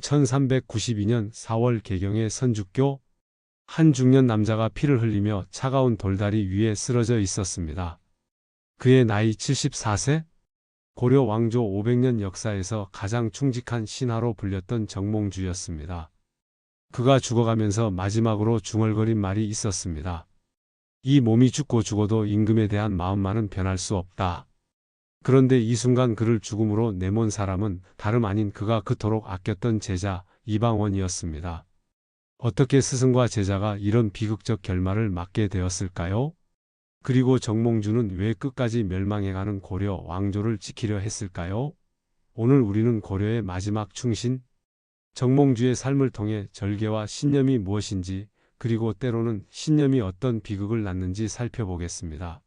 1392년 4월 개경의 선주교 한 중년 남자가 피를 흘리며 차가운 돌다리 위에 쓰러져 있었습니다. 그의 나이 74세? 고려 왕조 500년 역사에서 가장 충직한 신하로 불렸던 정몽주였습니다. 그가 죽어가면서 마지막으로 중얼거린 말이 있었습니다. 이 몸이 죽고 죽어도 임금에 대한 마음만은 변할 수 없다. 그런데 이 순간 그를 죽음으로 내몬 사람은 다름 아닌 그가 그토록 아꼈던 제자 이방원이었습니다. 어떻게 스승과 제자가 이런 비극적 결말을 맞게 되었을까요? 그리고 정몽주는 왜 끝까지 멸망해가는 고려 왕조를 지키려 했을까요? 오늘 우리는 고려의 마지막 충신, 정몽주의 삶을 통해 절개와 신념이 무엇인지, 그리고 때로는 신념이 어떤 비극을 낳는지 살펴보겠습니다.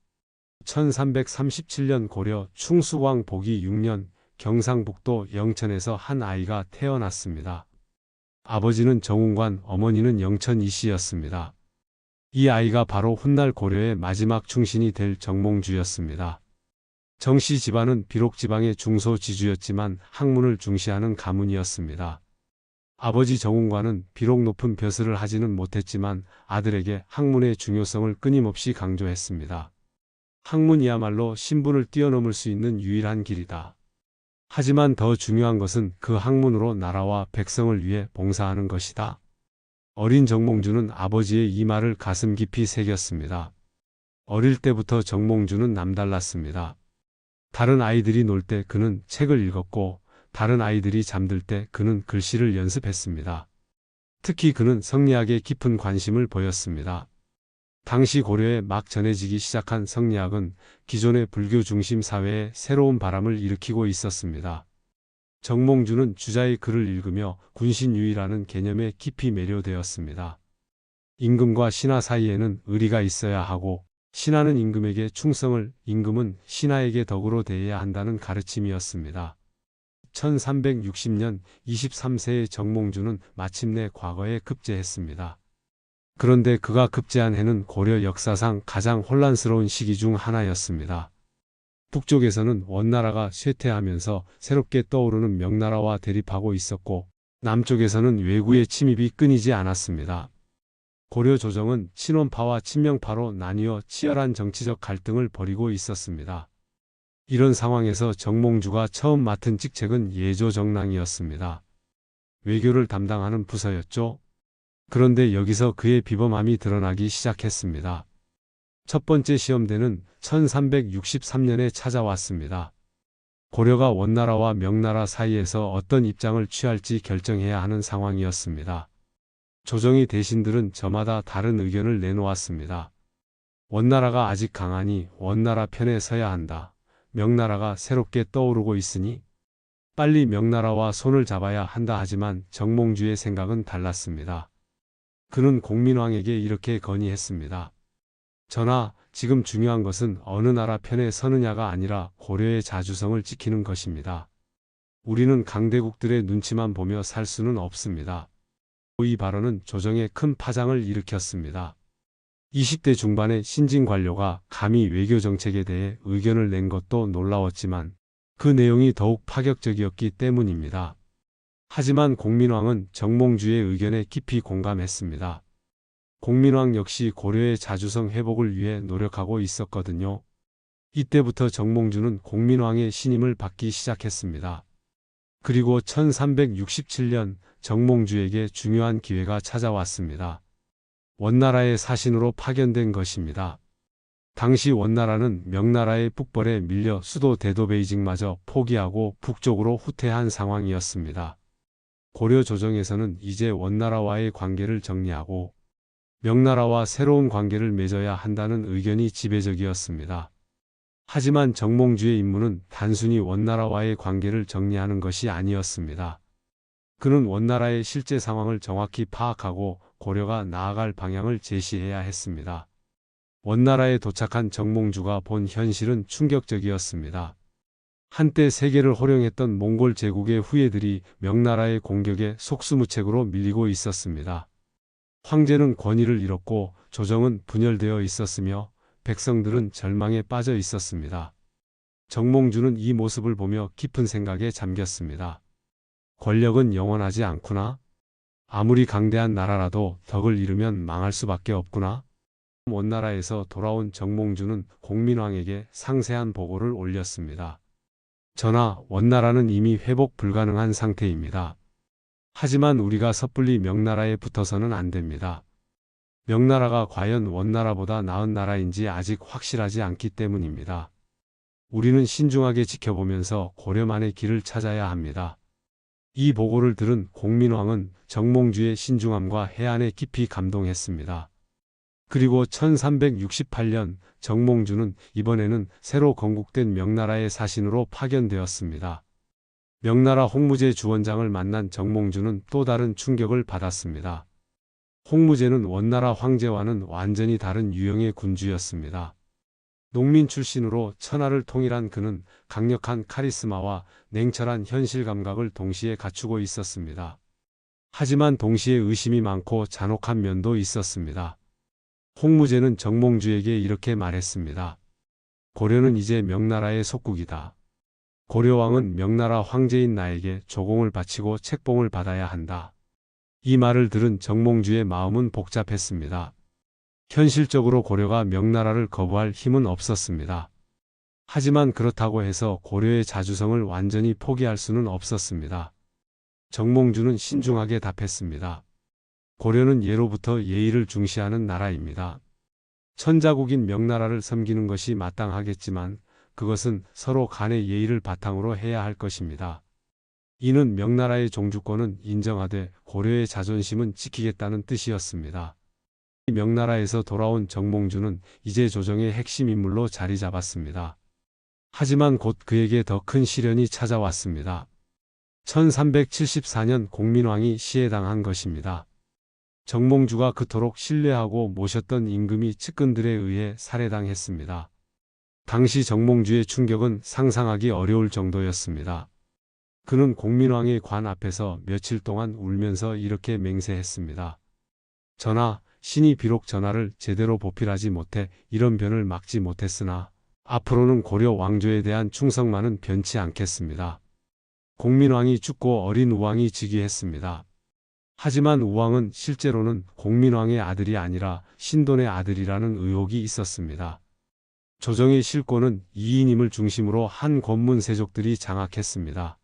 1337년 고려 충수왕 보기 6년 경상북도 영천에서 한 아이가 태어났습니다. 아버지는 정운관, 어머니는 영천 이씨였습니다. 이 아이가 바로 훗날 고려의 마지막 충신이 될 정몽주였습니다. 정씨 집안은 비록 지방의 중소지주였지만 학문을 중시하는 가문이었습니다. 아버지 정운관은 비록 높은 벼슬을 하지는 못했지만 아들에게 학문의 중요성을 끊임없이 강조했습니다. 학문이야말로 신분을 뛰어넘을 수 있는 유일한 길이다. 하지만 더 중요한 것은 그 학문으로 나라와 백성을 위해 봉사하는 것이다. 어린 정몽주는 아버지의 이 말을 가슴 깊이 새겼습니다. 어릴 때부터 정몽주는 남달랐습니다. 다른 아이들이 놀 때 그는 책을 읽었고 다른 아이들이 잠들 때 그는 글씨를 연습했습니다. 특히 그는 성리학에 깊은 관심을 보였습니다. 당시 고려에 막 전해지기 시작한 성리학은 기존의 불교 중심 사회에 새로운 바람을 일으키고 있었습니다. 정몽주는 주자의 글을 읽으며 군신유의라는 개념에 깊이 매료되었습니다. 임금과 신하 사이에는 의리가 있어야 하고 신하는 임금에게 충성을, 임금은 신하에게 덕으로 대해야 한다는 가르침이었습니다. 1360년 23세의 정몽주는 마침내 과거에 급제했습니다. 그런데 그가 급제한 해는 고려 역사상 가장 혼란스러운 시기 중 하나였습니다. 북쪽에서는 원나라가 쇠퇴하면서 새롭게 떠오르는 명나라와 대립하고 있었고 남쪽에서는 외구의 침입이 끊이지 않았습니다. 고려 조정은 친원파와 친명파로 나뉘어 치열한 정치적 갈등을 벌이고 있었습니다. 이런 상황에서 정몽주가 처음 맡은 직책은 예조정랑이었습니다. 외교를 담당하는 부서였죠. 그런데 여기서 그의 비범함이 드러나기 시작했습니다. 첫 번째 시험대는 1363년에 찾아왔습니다. 고려가 원나라와 명나라 사이에서 어떤 입장을 취할지 결정해야 하는 상황이었습니다. 조정의 대신들은 저마다 다른 의견을 내놓았습니다. 원나라가 아직 강하니 원나라 편에 서야 한다. 명나라가 새롭게 떠오르고 있으니 빨리 명나라와 손을 잡아야 한다 하지만 정몽주의 생각은 달랐습니다. 그는 공민왕에게 이렇게 건의했습니다. 전하, 지금 중요한 것은 어느 나라 편에 서느냐가 아니라 고려의 자주성을 지키는 것입니다. 우리는 강대국들의 눈치만 보며 살 수는 없습니다. 이 발언은 조정에 큰 파장을 일으켰습니다. 20대 중반의 신진 관료가 감히 외교 정책에 대해 의견을 낸 것도 놀라웠지만 그 내용이 더욱 파격적이었기 때문입니다. 하지만 공민왕은 정몽주의 의견에 깊이 공감했습니다. 공민왕 역시 고려의 자주성 회복을 위해 노력하고 있었거든요. 이때부터 정몽주는 공민왕의 신임을 받기 시작했습니다. 그리고 1367년 정몽주에게 중요한 기회가 찾아왔습니다. 원나라의 사신으로 파견된 것입니다. 당시 원나라는 명나라의 북벌에 밀려 수도 대도 베이징마저 포기하고 북쪽으로 후퇴한 상황이었습니다. 고려 조정에서는 이제 원나라와의 관계를 정리하고 명나라와 새로운 관계를 맺어야 한다는 의견이 지배적이었습니다. 하지만 정몽주의 임무는 단순히 원나라와의 관계를 정리하는 것이 아니었습니다. 그는 원나라의 실제 상황을 정확히 파악하고 고려가 나아갈 방향을 제시해야 했습니다. 원나라에 도착한 정몽주가 본 현실은 충격적이었습니다. 한때 세계를 호령했던 몽골 제국의 후예들이 명나라의 공격에 속수무책으로 밀리고 있었습니다. 황제는 권위를 잃었고 조정은 분열되어 있었으며 백성들은 절망에 빠져 있었습니다. 정몽주는 이 모습을 보며 깊은 생각에 잠겼습니다. 권력은 영원하지 않구나. 아무리 강대한 나라라도 덕을 잃으면 망할 수밖에 없구나. 원나라에서 돌아온 정몽주는 공민왕에게 상세한 보고를 올렸습니다. 전하, 원나라는 이미 회복 불가능한 상태입니다. 하지만 우리가 섣불리 명나라에 붙어서는 안 됩니다. 명나라가 과연 원나라보다 나은 나라인지 아직 확실하지 않기 때문입니다. 우리는 신중하게 지켜보면서 고려만의 길을 찾아야 합니다. 이 보고를 들은 공민왕은 정몽주의 신중함과 해안에 깊이 감동했습니다. 그리고 1368년 정몽주는 이번에는 새로 건국된 명나라의 사신으로 파견되었습니다. 명나라 홍무제 주원장을 만난 정몽주는 또 다른 충격을 받았습니다. 홍무제는 원나라 황제와는 완전히 다른 유형의 군주였습니다. 농민 출신으로 천하를 통일한 그는 강력한 카리스마와 냉철한 현실 감각을 동시에 갖추고 있었습니다. 하지만 동시에 의심이 많고 잔혹한 면도 있었습니다. 홍무제는 정몽주에게 이렇게 말했습니다. 고려는 이제 명나라의 속국이다. 고려왕은 명나라 황제인 나에게 조공을 바치고 책봉을 받아야 한다. 이 말을 들은 정몽주의 마음은 복잡했습니다. 현실적으로 고려가 명나라를 거부할 힘은 없었습니다. 하지만 그렇다고 해서 고려의 자주성을 완전히 포기할 수는 없었습니다. 정몽주는 신중하게 답했습니다. 고려는 예로부터 예의를 중시하는 나라입니다. 천자국인 명나라를 섬기는 것이 마땅하겠지만 그것은 서로 간의 예의를 바탕으로 해야 할 것입니다. 이는 명나라의 종주권은 인정하되 고려의 자존심은 지키겠다는 뜻이었습니다. 명나라에서 돌아온 정몽주는 이제 조정의 핵심 인물로 자리 잡았습니다. 하지만 곧 그에게 더 큰 시련이 찾아왔습니다. 1374년 공민왕이 시해당한 것입니다. 정몽주가 그토록 신뢰하고 모셨던 임금이 측근들에 의해 살해당했습니다. 당시 정몽주의 충격은 상상하기 어려울 정도였습니다. 그는 공민왕의 관 앞에서 며칠 동안 울면서 이렇게 맹세했습니다. 전하, 신이 비록 전하를 제대로 보필하지 못해 이런 변을 막지 못했으나 앞으로는 고려 왕조에 대한 충성만은 변치 않겠습니다. 공민왕이 죽고 어린 우왕이 즉위했습니다. 하지만 우왕은 실제로는 공민왕의 아들이 아니라 신돈의 아들이라는 의혹이 있었습니다. 조정의 실권은 이인임을 중심으로 한 권문 세족들이 장악했습니다.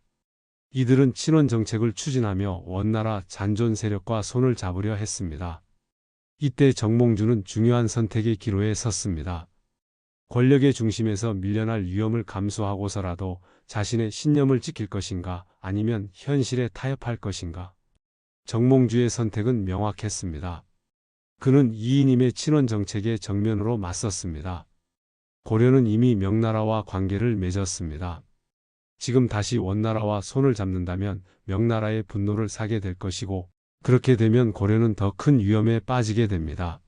이들은 친원 정책을 추진하며 원나라 잔존 세력과 손을 잡으려 했습니다. 이때 정몽주는 중요한 선택의 기로에 섰습니다. 권력의 중심에서 밀려날 위험을 감수하고서라도 자신의 신념을 지킬 것인가 아니면 현실에 타협할 것인가. 정몽주의 선택은 명확했습니다. 그는 이인임의 친원 정책에 정면으로 맞섰습니다. 고려는 이미 명나라와 관계를 맺었습니다. 지금 다시 원나라와 손을 잡는다면 명나라의 분노를 사게 될 것이고 그렇게 되면 고려는 더 큰 위험에 빠지게 됩니다.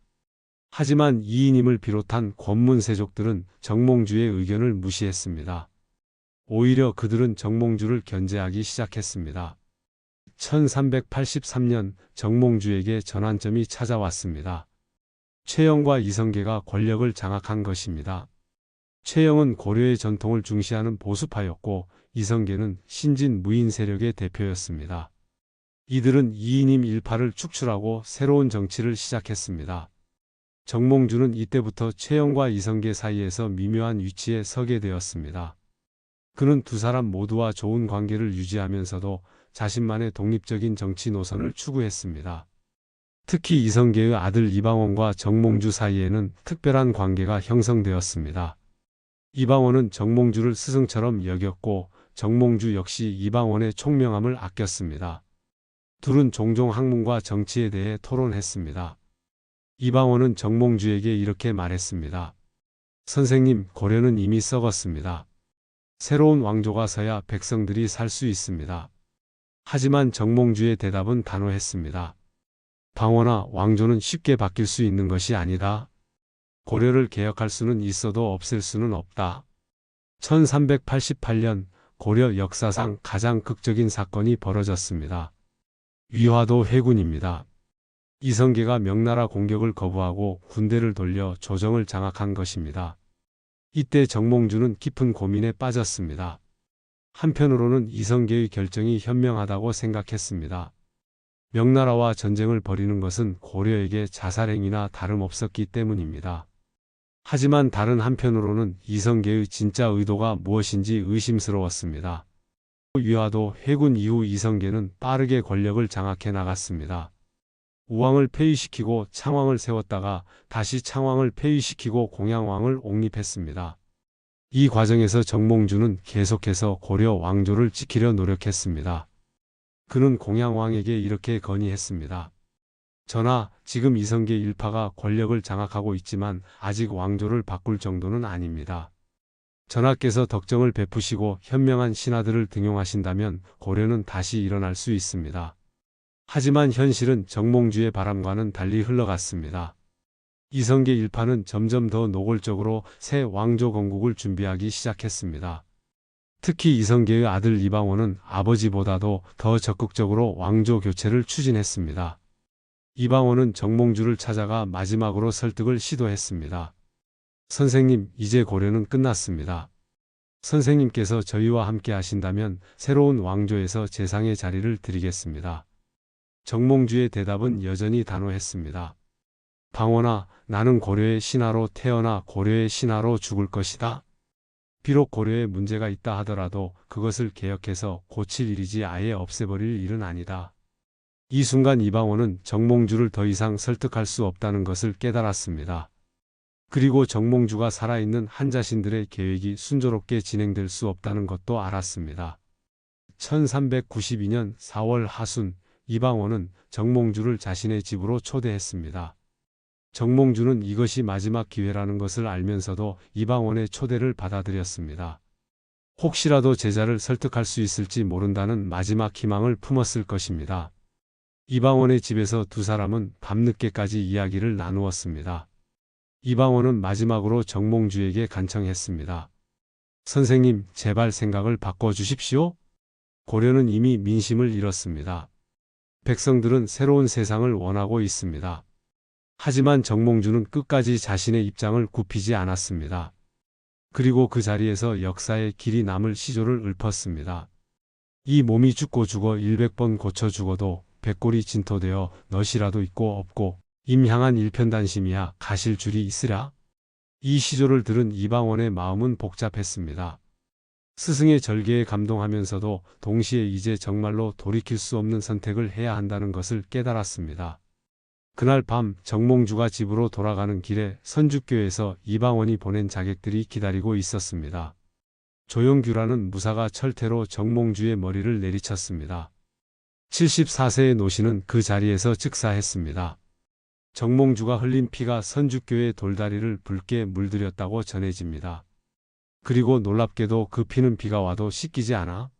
하지만 이인임을 비롯한 권문세족들은 정몽주의 의견을 무시했습니다. 오히려 그들은 정몽주를 견제하기 시작했습니다. 1383년 정몽주에게 전환점이 찾아왔습니다. 최영과 이성계가 권력을 장악한 것입니다. 최영은 고려의 전통을 중시하는 보수파였고 이성계는 신진 무인 세력의 대표였습니다. 이들은 이인임 일파를 축출하고 새로운 정치를 시작했습니다. 정몽주는 이때부터 최영과 이성계 사이에서 미묘한 위치에 서게 되었습니다. 그는 두 사람 모두와 좋은 관계를 유지하면서도 자신만의 독립적인 정치 노선을 추구했습니다. 특히 이성계의 아들 이방원과 정몽주 사이에는 특별한 관계가 형성되었습니다. 이방원은 정몽주를 스승처럼 여겼고 정몽주 역시 이방원의 총명함을 아꼈습니다. 둘은 종종 학문과 정치에 대해 토론했습니다. 이방원은 정몽주에게 이렇게 말했습니다. 선생님, 고려는 이미 썩었습니다. 새로운 왕조가 서야 백성들이 살 수 있습니다. 하지만 정몽주의 대답은 단호했습니다. 방원아, 왕조는 쉽게 바뀔 수 있는 것이 아니다. 고려를 개혁할 수는 있어도 없앨 수는 없다. 1388년 고려 역사상 가장 극적인 사건이 벌어졌습니다. 위화도 회군입니다. 이성계가 명나라 공격을 거부하고 군대를 돌려 조정을 장악한 것입니다. 이때 정몽주는 깊은 고민에 빠졌습니다. 한편으로는 이성계의 결정이 현명하다고 생각했습니다. 명나라와 전쟁을 벌이는 것은 고려에게 자살행위나 다름없었기 때문입니다. 하지만 다른 한편으로는 이성계의 진짜 의도가 무엇인지 의심스러웠습니다. 위화도 해군 이후 이성계는 빠르게 권력을 장악해 나갔습니다. 우왕을 폐위시키고 창왕을 세웠다가 다시 창왕을 폐위시키고 공양왕을 옹립했습니다. 이 과정에서 정몽주는 계속해서 고려 왕조를 지키려 노력했습니다. 그는 공양왕에게 이렇게 건의했습니다. 전하, 지금 이성계 일파가 권력을 장악하고 있지만 아직 왕조를 바꿀 정도는 아닙니다. 전하께서 덕정을 베푸시고 현명한 신하들을 등용하신다면 고려는 다시 일어날 수 있습니다. 하지만 현실은 정몽주의 바람과는 달리 흘러갔습니다. 이성계 일파는 점점 더 노골적으로 새 왕조 건국을 준비하기 시작했습니다. 특히 이성계의 아들 이방원은 아버지보다도 더 적극적으로 왕조 교체를 추진했습니다. 이방원은 정몽주를 찾아가 마지막으로 설득을 시도했습니다. 선생님, 이제 고려는 끝났습니다. 선생님께서 저희와 함께 하신다면 새로운 왕조에서 재상의 자리를 드리겠습니다. 정몽주의 대답은 여전히 단호했습니다. 방원아, 나는 고려의 신하로 태어나 고려의 신하로 죽을 것이다. 비록 고려에 문제가 있다 하더라도 그것을 개혁해서 고칠 일이지 아예 없애버릴 일은 아니다. 이 순간 이방원은 정몽주를 더 이상 설득할 수 없다는 것을 깨달았습니다. 그리고 정몽주가 살아있는 한자신들의 계획이 순조롭게 진행될 수 없다는 것도 알았습니다. 1392년 4월 하순 이방원은 정몽주를 자신의 집으로 초대했습니다. 정몽주는 이것이 마지막 기회라는 것을 알면서도 이방원의 초대를 받아들였습니다. 혹시라도 제자를 설득할 수 있을지 모른다는 마지막 희망을 품었을 것입니다. 이방원의 집에서 두 사람은 밤늦게까지 이야기를 나누었습니다. 이방원은 마지막으로 정몽주에게 간청했습니다. 선생님, 제발 생각을 바꿔주십시오. 고려는 이미 민심을 잃었습니다. 백성들은 새로운 세상을 원하고 있습니다. 하지만 정몽주는 끝까지 자신의 입장을 굽히지 않았습니다. 그리고 그 자리에서 역사의 길이 남을 시조를 읊었습니다. 이 몸이 죽고 죽어 100번 고쳐 죽어도 백골이 진토되어 넛이라도 있고 없고 임향한 일편단심이야 가실 줄이 있으랴? 이 시조를 들은 이방원의 마음은 복잡했습니다. 스승의 절개에 감동하면서도 동시에 이제 정말로 돌이킬 수 없는 선택을 해야 한다는 것을 깨달았습니다. 그날 밤 정몽주가 집으로 돌아가는 길에 선주교에서 이방원이 보낸 자객들이 기다리고 있었습니다. 조용규라는 무사가 철퇴로 정몽주의 머리를 내리쳤습니다. 74세의 노신은 그 자리에서 즉사했습니다. 정몽주가 흘린 피가 선주교의 돌다리를 붉게 물들였다고 전해집니다. 그리고 놀랍게도 그 피는 비가 와도 씻기지 않아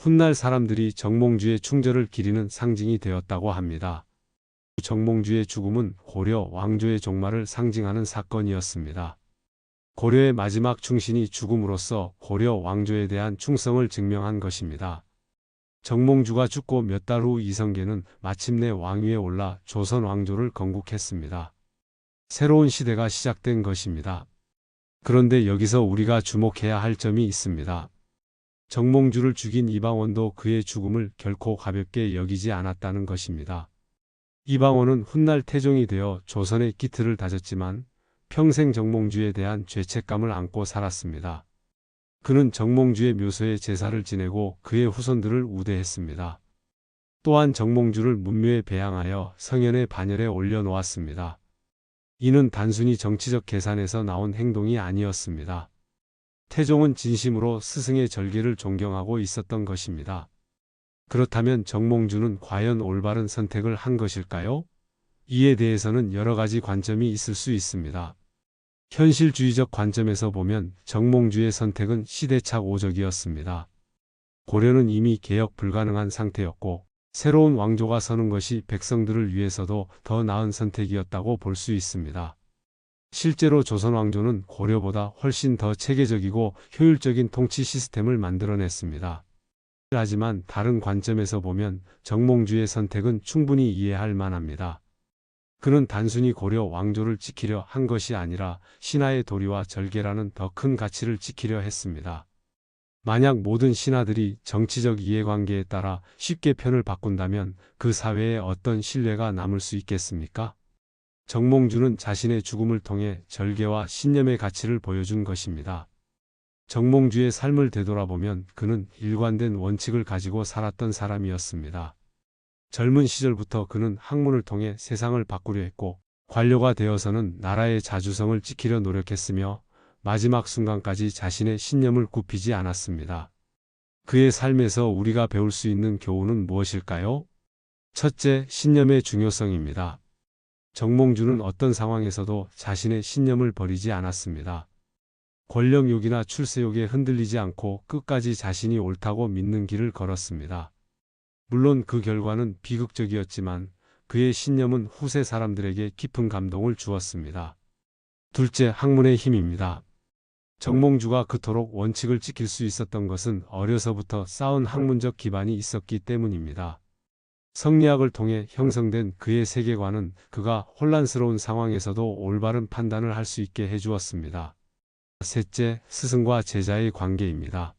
훗날 사람들이 정몽주의 충절을 기리는 상징이 되었다고 합니다. 정몽주의 죽음은 고려 왕조의 종말을 상징하는 사건이었습니다. 고려의 마지막 충신이 죽음으로써 고려 왕조에 대한 충성을 증명한 것입니다. 정몽주가 죽고 몇 달 후 이성계는 마침내 왕위에 올라 조선 왕조를 건국했습니다. 새로운 시대가 시작된 것입니다. 그런데 여기서 우리가 주목해야 할 점이 있습니다. 정몽주를 죽인 이방원도 그의 죽음을 결코 가볍게 여기지 않았다는 것입니다. 이방원은 훗날 태종이 되어 조선의 기틀을 다졌지만 평생 정몽주에 대한 죄책감을 안고 살았습니다. 그는 정몽주의 묘소에 제사를 지내고 그의 후손들을 우대했습니다. 또한 정몽주를 문묘에 배양하여 성현의 반열에 올려놓았습니다. 이는 단순히 정치적 계산에서 나온 행동이 아니었습니다. 태종은 진심으로 스승의 절개를 존경하고 있었던 것입니다. 그렇다면 정몽주는 과연 올바른 선택을 한 것일까요? 이에 대해서는 여러 가지 관점이 있을 수 있습니다. 현실주의적 관점에서 보면 정몽주의 선택은 시대착 오적이었습니다. 고려는 이미 개혁 불가능한 상태였고 새로운 왕조가 서는 것이 백성들을 위해서도 더 나은 선택이었다고 볼 수 있습니다. 실제로 조선 왕조는 고려보다 훨씬 더 체계적이고 효율적인 통치 시스템을 만들어냈습니다. 하지만 다른 관점에서 보면 정몽주의 선택은 충분히 이해할 만합니다. 그는 단순히 고려 왕조를 지키려 한 것이 아니라 신하의 도리와 절개라는 더 큰 가치를 지키려 했습니다. 만약 모든 신하들이 정치적 이해관계에 따라 쉽게 편을 바꾼다면 그 사회에 어떤 신뢰가 남을 수 있겠습니까? 정몽주는 자신의 죽음을 통해 절개와 신념의 가치를 보여준 것입니다. 정몽주의 삶을 되돌아보면 그는 일관된 원칙을 가지고 살았던 사람이었습니다. 젊은 시절부터 그는 학문을 통해 세상을 바꾸려 했고 관료가 되어서는 나라의 자주성을 지키려 노력했으며 마지막 순간까지 자신의 신념을 굽히지 않았습니다. 그의 삶에서 우리가 배울 수 있는 교훈은 무엇일까요? 첫째, 신념의 중요성입니다. 정몽주는 어떤 상황에서도 자신의 신념을 버리지 않았습니다. 권력욕이나 출세욕에 흔들리지 않고 끝까지 자신이 옳다고 믿는 길을 걸었습니다. 물론 그 결과는 비극적이었지만 그의 신념은 후세 사람들에게 깊은 감동을 주었습니다. 둘째, 학문의 힘입니다. 정몽주가 그토록 원칙을 지킬 수 있었던 것은 어려서부터 쌓은 학문적 기반이 있었기 때문입니다. 성리학을 통해 형성된 그의 세계관은 그가 혼란스러운 상황에서도 올바른 판단을 할 수 있게 해주었습니다. 셋째, 스승과 제자의 관계입니다.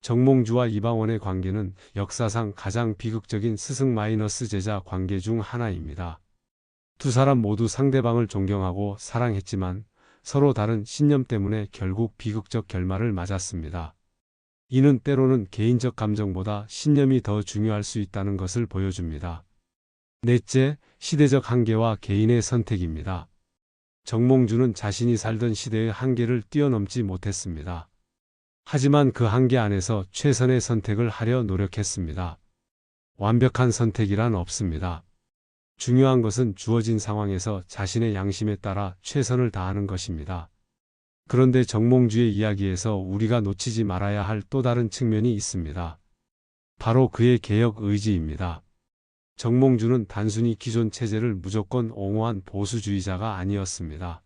정몽주와 이방원의 관계는 역사상 가장 비극적인 스승 마이너스 제자 관계 중 하나입니다. 두 사람 모두 상대방을 존경하고 사랑했지만 서로 다른 신념 때문에 결국 비극적 결말을 맞았습니다. 이는 때로는 개인적 감정보다 신념이 더 중요할 수 있다는 것을 보여줍니다. 넷째, 시대적 한계와 개인의 선택입니다. 정몽주는 자신이 살던 시대의 한계를 뛰어넘지 못했습니다. 하지만 그 한계 안에서 최선의 선택을 하려 노력했습니다. 완벽한 선택이란 없습니다. 중요한 것은 주어진 상황에서 자신의 양심에 따라 최선을 다하는 것입니다. 그런데 정몽주의 이야기에서 우리가 놓치지 말아야 할 또 다른 측면이 있습니다. 바로 그의 개혁 의지입니다. 정몽주는 단순히 기존 체제를 무조건 옹호한 보수주의자가 아니었습니다.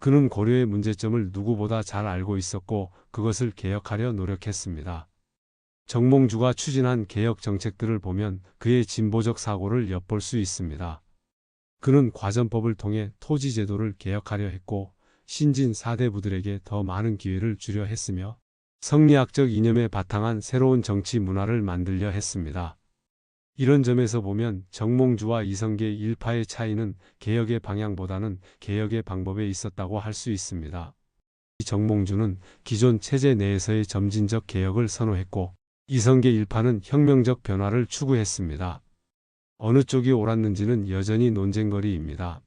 그는 고려의 문제점을 누구보다 잘 알고 있었고 그것을 개혁하려 노력했습니다. 정몽주가 추진한 개혁 정책들을 보면 그의 진보적 사고를 엿볼 수 있습니다. 그는 과전법을 통해 토지 제도를 개혁하려 했고 신진 사대부들에게 더 많은 기회를 주려 했으며 성리학적 이념에 바탕한 새로운 정치 문화를 만들려 했습니다. 이런 점에서 보면 정몽주와 이성계 일파의 차이는 개혁의 방향보다는 개혁의 방법에 있었다고 할 수 있습니다. 정몽주는 기존 체제 내에서의 점진적 개혁을 선호했고 이성계 일파는 혁명적 변화를 추구했습니다. 어느 쪽이 옳았는지는 여전히 논쟁거리입니다.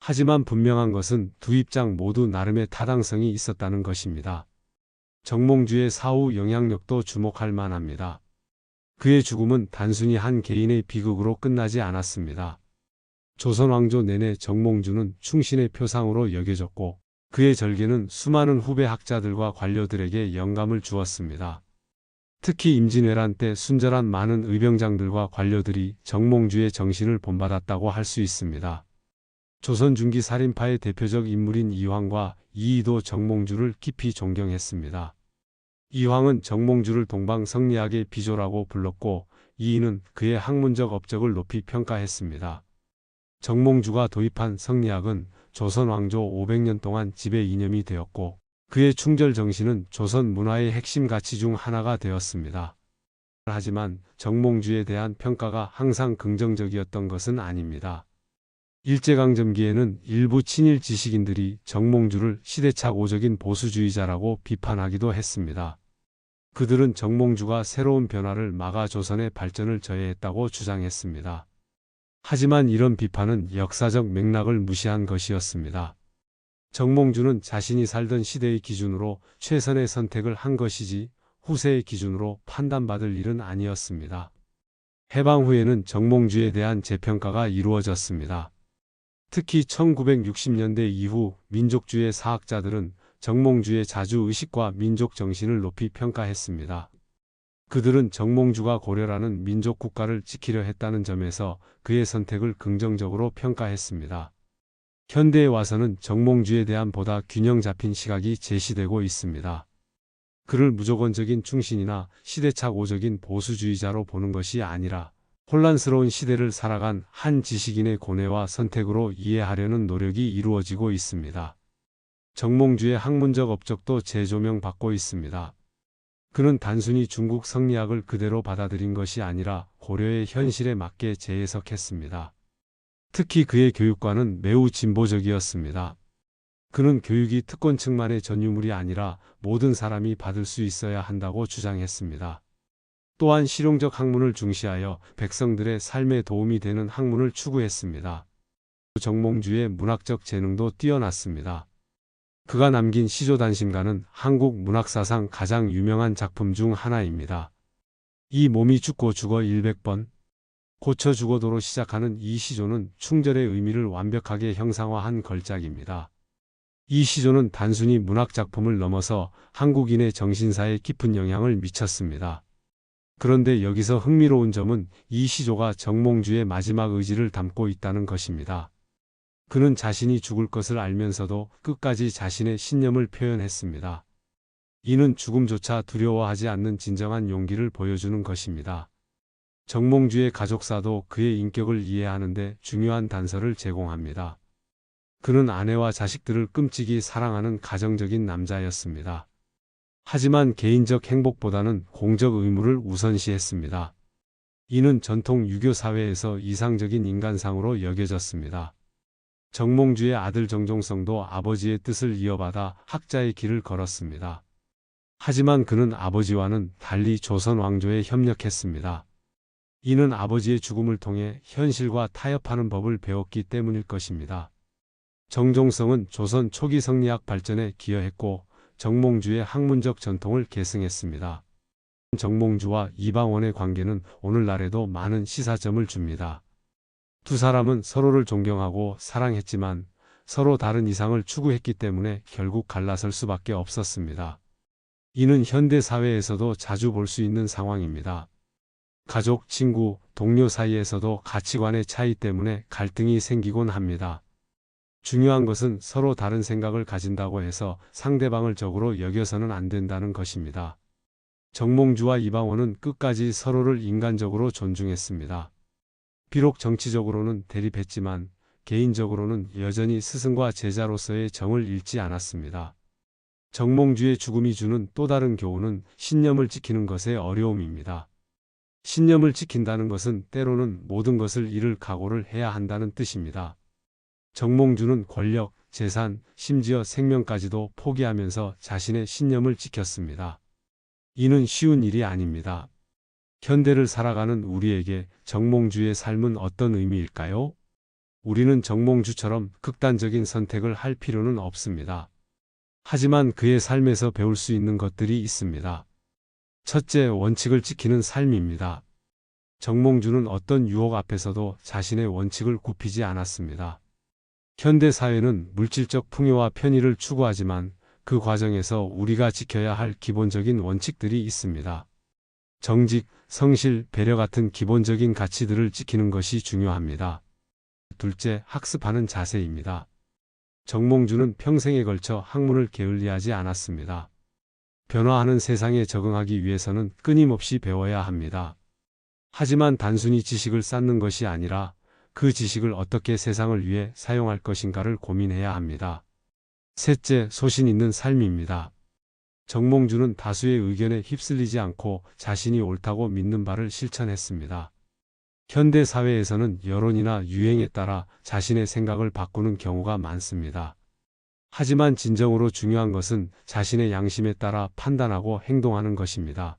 하지만 분명한 것은 두 입장 모두 나름의 타당성이 있었다는 것입니다. 정몽주의 사후 영향력도 주목할 만합니다. 그의 죽음은 단순히 한 개인의 비극으로 끝나지 않았습니다. 조선 왕조 내내 정몽주는 충신의 표상으로 여겨졌고 그의 절개는 수많은 후배 학자들과 관료들에게 영감을 주었습니다. 특히 임진왜란 때 순절한 많은 의병장들과 관료들이 정몽주의 정신을 본받았다고 할 수 있습니다. 조선 중기 살인파의 대표적 인물인 이황과 이이도 정몽주를 깊이 존경했습니다. 이황은 정몽주를 동방성리학의 비조라고 불렀고 이이는 그의 학문적 업적을 높이 평가했습니다. 정몽주가 도입한 성리학은 조선 왕조 500년 동안 지배 이념이 되었고 그의 충절 정신은 조선 문화의 핵심 가치 중 하나가 되었습니다. 하지만 정몽주에 대한 평가가 항상 긍정적이었던 것은 아닙니다. 일제강점기에는 일부 친일 지식인들이 정몽주를 시대착오적인 보수주의자라고 비판하기도 했습니다. 그들은 정몽주가 새로운 변화를 막아 조선의 발전을 저해했다고 주장했습니다. 하지만 이런 비판은 역사적 맥락을 무시한 것이었습니다. 정몽주는 자신이 살던 시대의 기준으로 최선의 선택을 한 것이지 후세의 기준으로 판단받을 일은 아니었습니다. 해방 후에는 정몽주에 대한 재평가가 이루어졌습니다. 특히 1960년대 이후 민족주의 사학자들은 정몽주의 자주 의식과 민족 정신을 높이 평가했습니다. 그들은 정몽주가 고려라는 민족 국가를 지키려 했다는 점에서 그의 선택을 긍정적으로 평가했습니다. 현대에 와서는 정몽주에 대한 보다 균형 잡힌 시각이 제시되고 있습니다. 그를 무조건적인 충신이나 시대착오적인 보수주의자로 보는 것이 아니라 혼란스러운 시대를 살아간 한 지식인의 고뇌와 선택으로 이해하려는 노력이 이루어지고 있습니다. 정몽주의 학문적 업적도 재조명받고 있습니다. 그는 단순히 중국 성리학을 그대로 받아들인 것이 아니라 고려의 현실에 맞게 재해석했습니다. 특히 그의 교육관은 매우 진보적이었습니다. 그는 교육이 특권층만의 전유물이 아니라 모든 사람이 받을 수 있어야 한다고 주장했습니다. 또한 실용적 학문을 중시하여 백성들의 삶에 도움이 되는 학문을 추구했습니다. 정몽주의 문학적 재능도 뛰어났습니다. 그가 남긴 시조단심가는 한국 문학사상 가장 유명한 작품 중 하나입니다. 이 몸이 죽고 죽어 100번, 고쳐 죽어도로 시작하는 이 시조는 충절의 의미를 완벽하게 형상화한 걸작입니다. 이 시조는 단순히 문학작품을 넘어서 한국인의 정신사에 깊은 영향을 미쳤습니다. 그런데 여기서 흥미로운 점은 이 시조가 정몽주의 마지막 의지를 담고 있다는 것입니다. 그는 자신이 죽을 것을 알면서도 끝까지 자신의 신념을 표현했습니다. 이는 죽음조차 두려워하지 않는 진정한 용기를 보여주는 것입니다. 정몽주의 가족사도 그의 인격을 이해하는데 중요한 단서를 제공합니다. 그는 아내와 자식들을 끔찍이 사랑하는 가정적인 남자였습니다. 하지만 개인적 행복보다는 공적 의무를 우선시했습니다. 이는 전통 유교 사회에서 이상적인 인간상으로 여겨졌습니다. 정몽주의 아들 정종성도 아버지의 뜻을 이어받아 학자의 길을 걸었습니다. 하지만 그는 아버지와는 달리 조선 왕조에 협력했습니다. 이는 아버지의 죽음을 통해 현실과 타협하는 법을 배웠기 때문일 것입니다. 정종성은 조선 초기 성리학 발전에 기여했고 정몽주의 학문적 전통을 계승했습니다. 정몽주와 이방원의 관계는 오늘날에도 많은 시사점을 줍니다. 두 사람은 서로를 존경하고 사랑했지만 서로 다른 이상을 추구했기 때문에 결국 갈라설 수밖에 없었습니다. 이는 현대 사회에서도 자주 볼 수 있는 상황입니다. 가족, 친구, 동료 사이에서도 가치관의 차이 때문에 갈등이 생기곤 합니다. 중요한 것은 서로 다른 생각을 가진다고 해서 상대방을 적으로 여겨서는 안 된다는 것입니다. 정몽주와 이방원은 끝까지 서로를 인간적으로 존중했습니다. 비록 정치적으로는 대립했지만 개인적으로는 여전히 스승과 제자로서의 정을 잃지 않았습니다. 정몽주의 죽음이 주는 또 다른 교훈은 신념을 지키는 것의 어려움입니다. 신념을 지킨다는 것은 때로는 모든 것을 잃을 각오를 해야 한다는 뜻입니다. 정몽주는 권력, 재산, 심지어 생명까지도 포기하면서 자신의 신념을 지켰습니다. 이는 쉬운 일이 아닙니다. 현대를 살아가는 우리에게 정몽주의 삶은 어떤 의미일까요? 우리는 정몽주처럼 극단적인 선택을 할 필요는 없습니다. 하지만 그의 삶에서 배울 수 있는 것들이 있습니다. 첫째, 원칙을 지키는 삶입니다. 정몽주는 어떤 유혹 앞에서도 자신의 원칙을 굽히지 않았습니다. 현대 사회는 물질적 풍요와 편의를 추구하지만 그 과정에서 우리가 지켜야 할 기본적인 원칙들이 있습니다. 정직, 성실, 배려 같은 기본적인 가치들을 지키는 것이 중요합니다. 둘째, 학습하는 자세입니다. 정몽주는 평생에 걸쳐 학문을 게을리하지 않았습니다. 변화하는 세상에 적응하기 위해서는 끊임없이 배워야 합니다. 하지만 단순히 지식을 쌓는 것이 아니라 그 지식을 어떻게 세상을 위해 사용할 것인가를 고민해야 합니다. 셋째, 소신 있는 삶입니다. 정몽주는 다수의 의견에 휩쓸리지 않고 자신이 옳다고 믿는 바를 실천했습니다. 현대 사회에서는 여론이나 유행에 따라 자신의 생각을 바꾸는 경우가 많습니다. 하지만 진정으로 중요한 것은 자신의 양심에 따라 판단하고 행동하는 것입니다.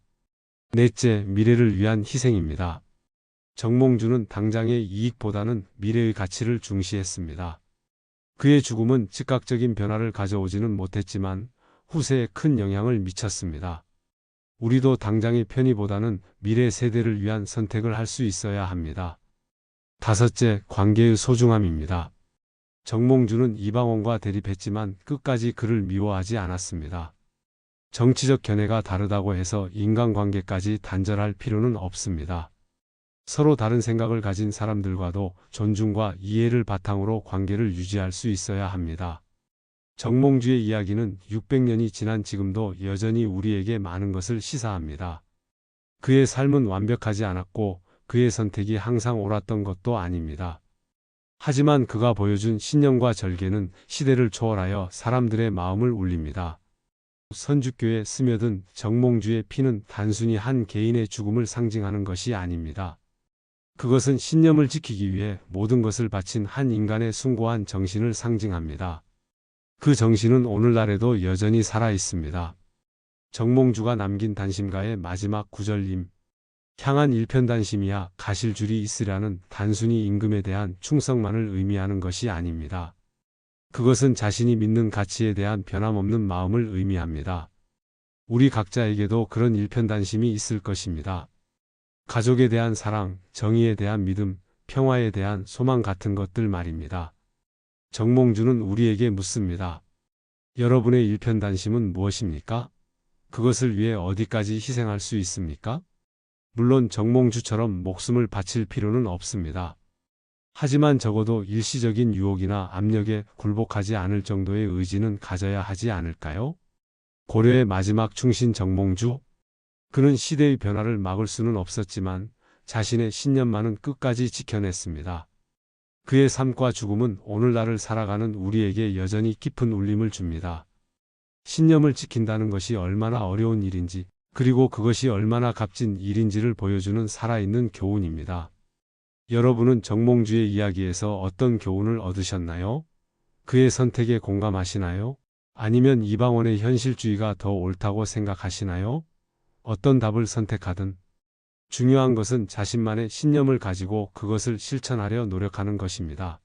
넷째, 미래를 위한 희생입니다. 정몽주는 당장의 이익보다는 미래의 가치를 중시했습니다. 그의 죽음은 즉각적인 변화를 가져오지는 못했지만 후세에 큰 영향을 미쳤습니다. 우리도 당장의 편의보다는 미래 세대를 위한 선택을 할 수 있어야 합니다. 다섯째, 관계의 소중함입니다. 정몽주는 이방원과 대립했지만 끝까지 그를 미워하지 않았습니다. 정치적 견해가 다르다고 해서 인간관계까지 단절할 필요는 없습니다. 서로 다른 생각을 가진 사람들과도 존중과 이해를 바탕으로 관계를 유지할 수 있어야 합니다. 정몽주의 이야기는 600년이 지난 지금도 여전히 우리에게 많은 것을 시사합니다. 그의 삶은 완벽하지 않았고 그의 선택이 항상 옳았던 것도 아닙니다. 하지만 그가 보여준 신념과 절개는 시대를 초월하여 사람들의 마음을 울립니다. 선주교에 스며든 정몽주의 피는 단순히 한 개인의 죽음을 상징하는 것이 아닙니다. 그것은 신념을 지키기 위해 모든 것을 바친 한 인간의 숭고한 정신을 상징합니다. 그 정신은 오늘날에도 여전히 살아 있습니다. 정몽주가 남긴 단심가의 마지막 구절임. 향한 일편단심이야 가실 줄이 있으라는 단순히 임금에 대한 충성만을 의미하는 것이 아닙니다. 그것은 자신이 믿는 가치에 대한 변함없는 마음을 의미합니다. 우리 각자에게도 그런 일편단심이 있을 것입니다. 가족에 대한 사랑, 정의에 대한 믿음, 평화에 대한 소망 같은 것들 말입니다. 정몽주는 우리에게 묻습니다. 여러분의 일편단심은 무엇입니까? 그것을 위해 어디까지 희생할 수 있습니까? 물론 정몽주처럼 목숨을 바칠 필요는 없습니다. 하지만 적어도 일시적인 유혹이나 압력에 굴복하지 않을 정도의 의지는 가져야 하지 않을까요? 고려의 마지막 충신 정몽주? 그는 시대의 변화를 막을 수는 없었지만 자신의 신념만은 끝까지 지켜냈습니다. 그의 삶과 죽음은 오늘날을 살아가는 우리에게 여전히 깊은 울림을 줍니다. 신념을 지킨다는 것이 얼마나 어려운 일인지, 그리고 그것이 얼마나 값진 일인지를 보여주는 살아있는 교훈입니다. 여러분은 정몽주의 이야기에서 어떤 교훈을 얻으셨나요? 그의 선택에 공감하시나요? 아니면 이방원의 현실주의가 더 옳다고 생각하시나요? 어떤 답을 선택하든 중요한 것은 자신만의 신념을 가지고 그것을 실천하려 노력하는 것입니다.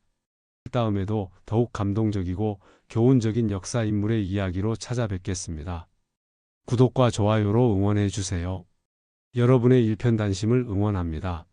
다음에도 더욱 감동적이고 교훈적인 역사 인물의 이야기로 찾아뵙겠습니다. 구독과 좋아요로 응원해 주세요. 여러분의 일편단심을 응원합니다.